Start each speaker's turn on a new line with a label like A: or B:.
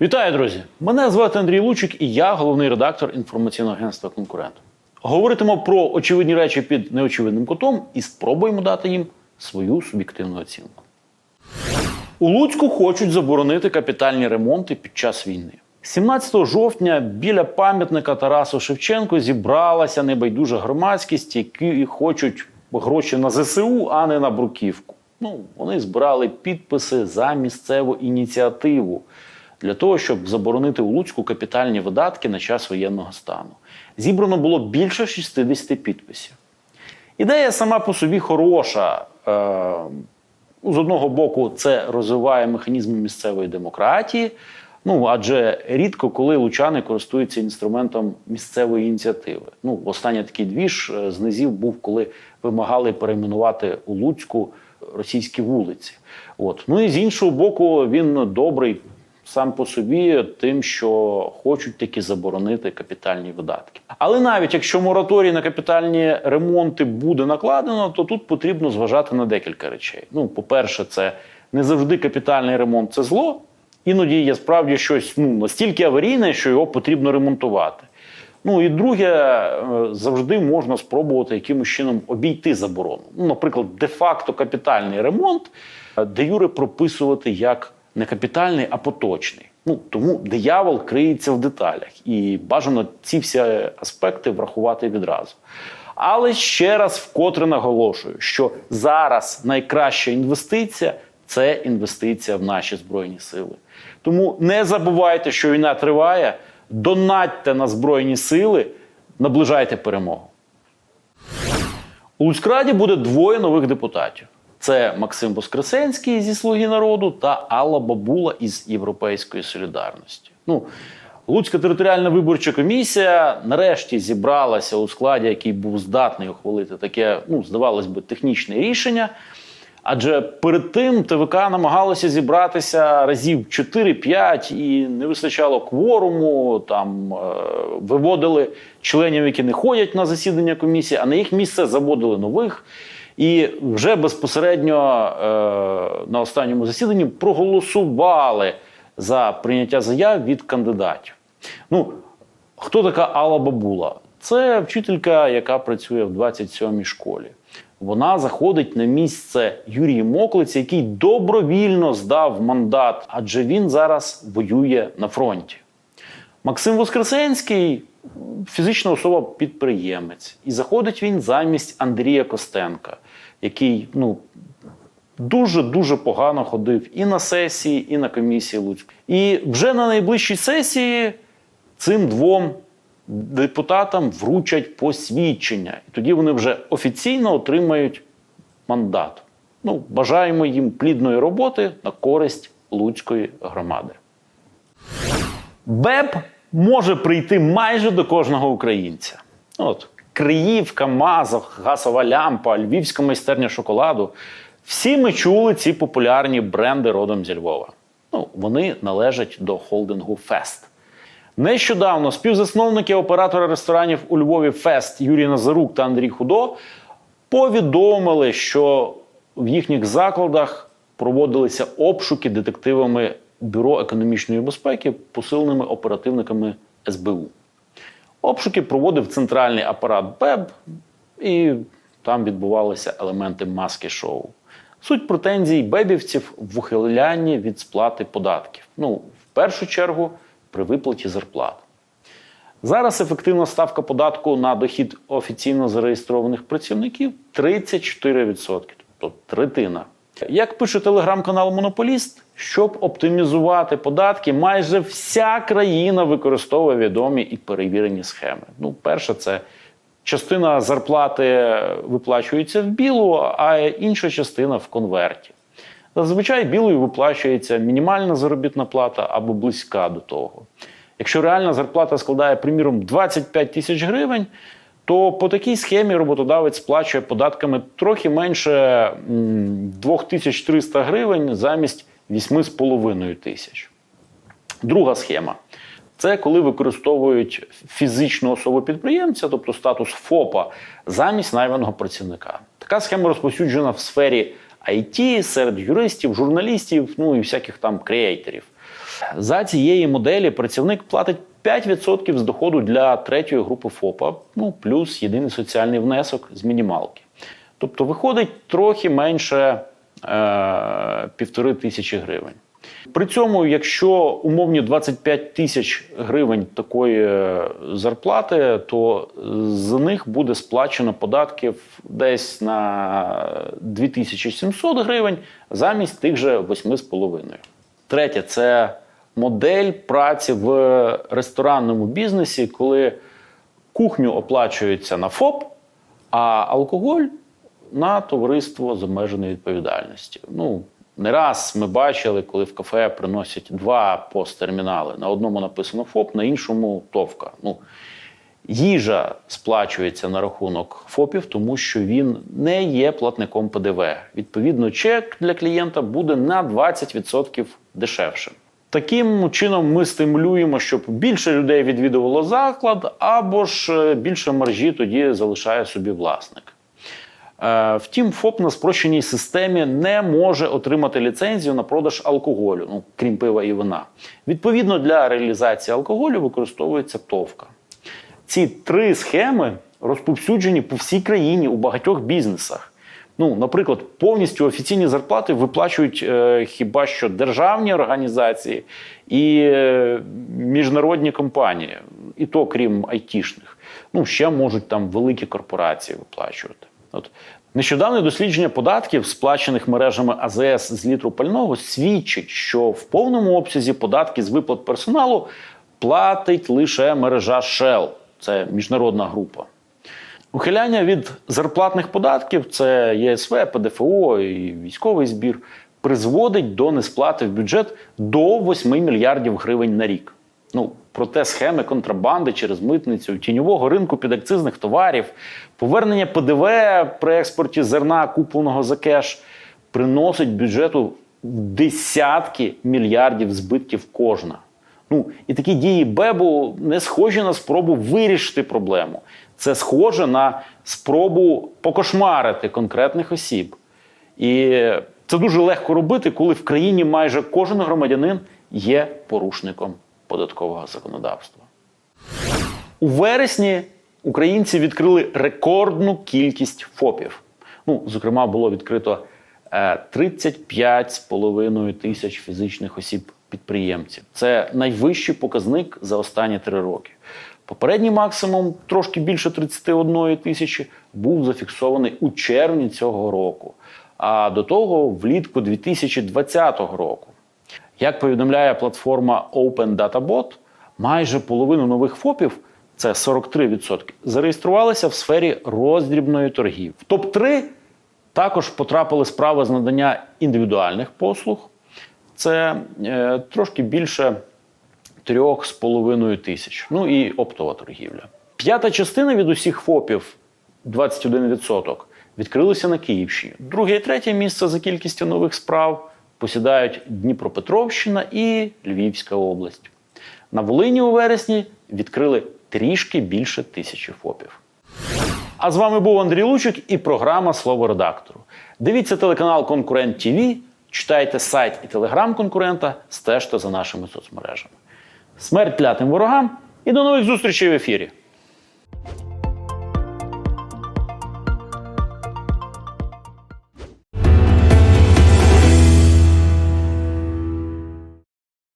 A: Вітаю, друзі! Мене звати Андрій Лучик і я головний редактор інформаційного агентства Конкурент. Говоритимо про очевидні речі під неочевидним кутом і спробуємо дати їм свою суб'єктивну оцінку. У Луцьку хочуть заборонити капітальні ремонти під час війни. 17 жовтня біля пам'ятника Тарасу Шевченку зібралася небайдужа громадськість, які хочуть гроші на ЗСУ, а не на бруківку. Ну, вони збирали підписи за місцеву ініціативу для того, щоб заборонити у Луцьку капітальні видатки на час воєнного стану. Зібрано було більше 60 підписів. Ідея сама по собі хороша. Е, з одного боку, це розвиває механізми місцевої демократії. Ну адже рідко коли лучани користуються інструментом місцевої ініціативи. Ну, останній такий двіж е, з низів був, коли вимагали перейменувати у Луцьку російські вулиці. От ну і з іншого боку, він добрий сам по собі, тим, що хочуть таки заборонити капітальні видатки. Але навіть якщо мораторій на капітальні ремонти буде накладено, то тут потрібно зважати на декілька речей. Ну, по-перше, це не завжди капітальний ремонт це зло. Іноді є справді щось ну, настільки аварійне, що його потрібно ремонтувати. Ну і друге, е, завжди можна спробувати якимось чином обійти заборону. Ну, наприклад, де-факто капітальний ремонт, е, де юре прописувати як не капітальний, а поточний. Ну тому диявол криється в деталях, і бажано ці всі аспекти врахувати відразу. Але ще раз вкотре наголошую, що зараз найкраща інвестиція це інвестиція в наші збройні сили. Тому не забувайте, що війна триває, донатьте на збройні сили, наближайте перемогу. У Луцькраді буде двоє нових депутатів. Це Максим Воскресенський зі Слуги народу та Алла Бабула із Європейської солідарності. Ну, Луцька територіальна виборча комісія нарешті зібралася у складі, який був здатний ухвалити таке, ну, здавалось би, технічне рішення. Адже перед тим ТВК намагалося зібратися разів 4-5 і не вистачало кворуму. Там е, виводили членів, які не ходять на засідання комісії, а на їх місце заводили нових. І вже безпосередньо е, на останньому засіданні проголосували за прийняття заяв від кандидатів. Ну, хто така Алла Бабула? Це вчителька, яка працює в 27-й школі. Вона заходить на місце Юрії Моклиці, який добровільно здав мандат, адже він зараз воює на фронті. Максим Воскресенський фізична особа підприємець, і заходить він замість Андрія Костенка, який ну дуже дуже погано ходив і на сесії, і на комісії Луцьк. І вже на найближчій сесії цим двом депутатам вручать посвідчення, і тоді вони вже офіційно отримають мандат. Ну, бажаємо їм плідної роботи на користь Луцької громади. БЕП може прийти майже до кожного українця. От Криївка, Мазов, газова лямпа, львівська майстерня шоколаду. Всі ми чули ці популярні бренди родом зі Львова. Ну, вони належать до холдингу Фест. Нещодавно співзасновники оператора ресторанів у Львові Фест Юрій Назарук та Андрій Худо повідомили, що в їхніх закладах проводилися обшуки детективами Бюро економічної безпеки, посиленими оперативниками СБУ. Обшуки проводив центральний апарат БЕБ, і там відбувалися елементи маски шоу. Суть претензій бебівців в ухилянні від сплати податків. Ну, в першу чергу, при виплаті зарплат. Зараз ефективна ставка податку на дохід офіційно зареєстрованих працівників 34%, тобто третина. Як пише телеграм-канал Монополіст, щоб оптимізувати податки, майже вся країна використовує відомі і перевірені схеми. Ну, перше, це частина зарплати виплачується в білу, а інша частина в конверті. Зазвичай білою виплачується мінімальна заробітна плата або близька до того. Якщо реальна зарплата складає, приміром, 25 тисяч гривень, то по такій схемі роботодавець сплачує податками трохи менше 2300 гривень замість 8,5 тисяч. Друга схема це коли використовують фізичну особу підприємця, тобто статус ФОПа, замість найманого працівника. Така схема розповсюджена в сфері IT, серед юристів, журналістів, ну і всяких там креаторів. За цієї моделі працівник платить 5% з доходу для третьої групи ФОПа, ну плюс єдиний соціальний внесок з мінімалки. Тобто виходить трохи менше е, півтори тисячі гривень. При цьому, якщо умовні 25 тисяч гривень такої е, зарплати, то з них буде сплачено податків десь на 2700 гривень замість тих же 8,5. Третє це модель праці в ресторанному бізнесі, коли кухню оплачується на ФОП, а алкоголь на товариство з обмеженою відповідальністю. Ну, не раз ми бачили, коли в кафе приносять два посттермінали. На одному написано ФОП, на іншому ТОВКА. Ну, їжа сплачується на рахунок ФОПів, тому що він не є платником ПДВ. Відповідно, чек для клієнта буде на 20% дешевшим. Таким чином ми стимулюємо, щоб більше людей відвідувало заклад, або ж е, більше маржі тоді залишає собі власник. Е, Втім, ФОП на спрощеній системі не може отримати ліцензію на продаж алкоголю, ну крім пива і вина. Відповідно, для реалізації алкоголю використовується ТОВКа. Ці три схеми розповсюджені по всій країні у багатьох бізнесах. Ну, наприклад, повністю офіційні зарплати виплачують е, хіба що державні організації і е, міжнародні компанії, і то крім айтішних. Ну, ще можуть там великі корпорації виплачувати. От нещодавне дослідження податків, сплачених мережами АЗС з літру пального, свідчить, що в повному обсязі податки з виплат персоналу платить лише мережа Shell. Це міжнародна група. Ухиляння від зарплатних податків це ЄСВ, ПДФО і військовий збір призводить до несплати в бюджет до 8 мільярдів гривень на рік. Ну, проте схеми контрабанди через митницю, тіньового ринку підакцизних товарів, повернення ПДВ при експорті зерна, купленого за кеш, приносить бюджету десятки мільярдів збитків кожна. Ну і такі дії Бебу не схожі на спробу вирішити проблему. Це схоже на спробу покошмарити конкретних осіб. І це дуже легко робити, коли в країні майже кожен громадянин є порушником податкового законодавства. У вересні українці відкрили рекордну кількість ФОПів. Ну, зокрема, було відкрито е, 35,5 тисяч фізичних осіб підприємців. Це найвищий показник за останні три роки. Попередній максимум, трошки більше 31 тисячі, був зафіксований у червні цього року, а до того влітку 2020 року. Як повідомляє платформа Open Data Bot, майже половину нових ФОПів, це 43%, зареєструвалися в сфері роздрібної торгів. В топ-3 також потрапили справи з надання індивідуальних послуг. Це е, трошки більше 3,5 тисяч. Ну і оптова торгівля. П'ята частина від усіх ФОПів 21% відкрилися на Київщині. Друге і третє місце за кількістю нових справ посідають Дніпропетровщина і Львівська область. На Волині у вересні відкрили трішки більше тисячі ФОПів. А з вами був Андрій Лучик і програма Слово редактору. Дивіться телеканал Конкурент ТВ, читайте сайт і телеграм конкурента, стежте за нашими соцмережами. Смерть клятим ворогам і до нових зустрічей в ефірі!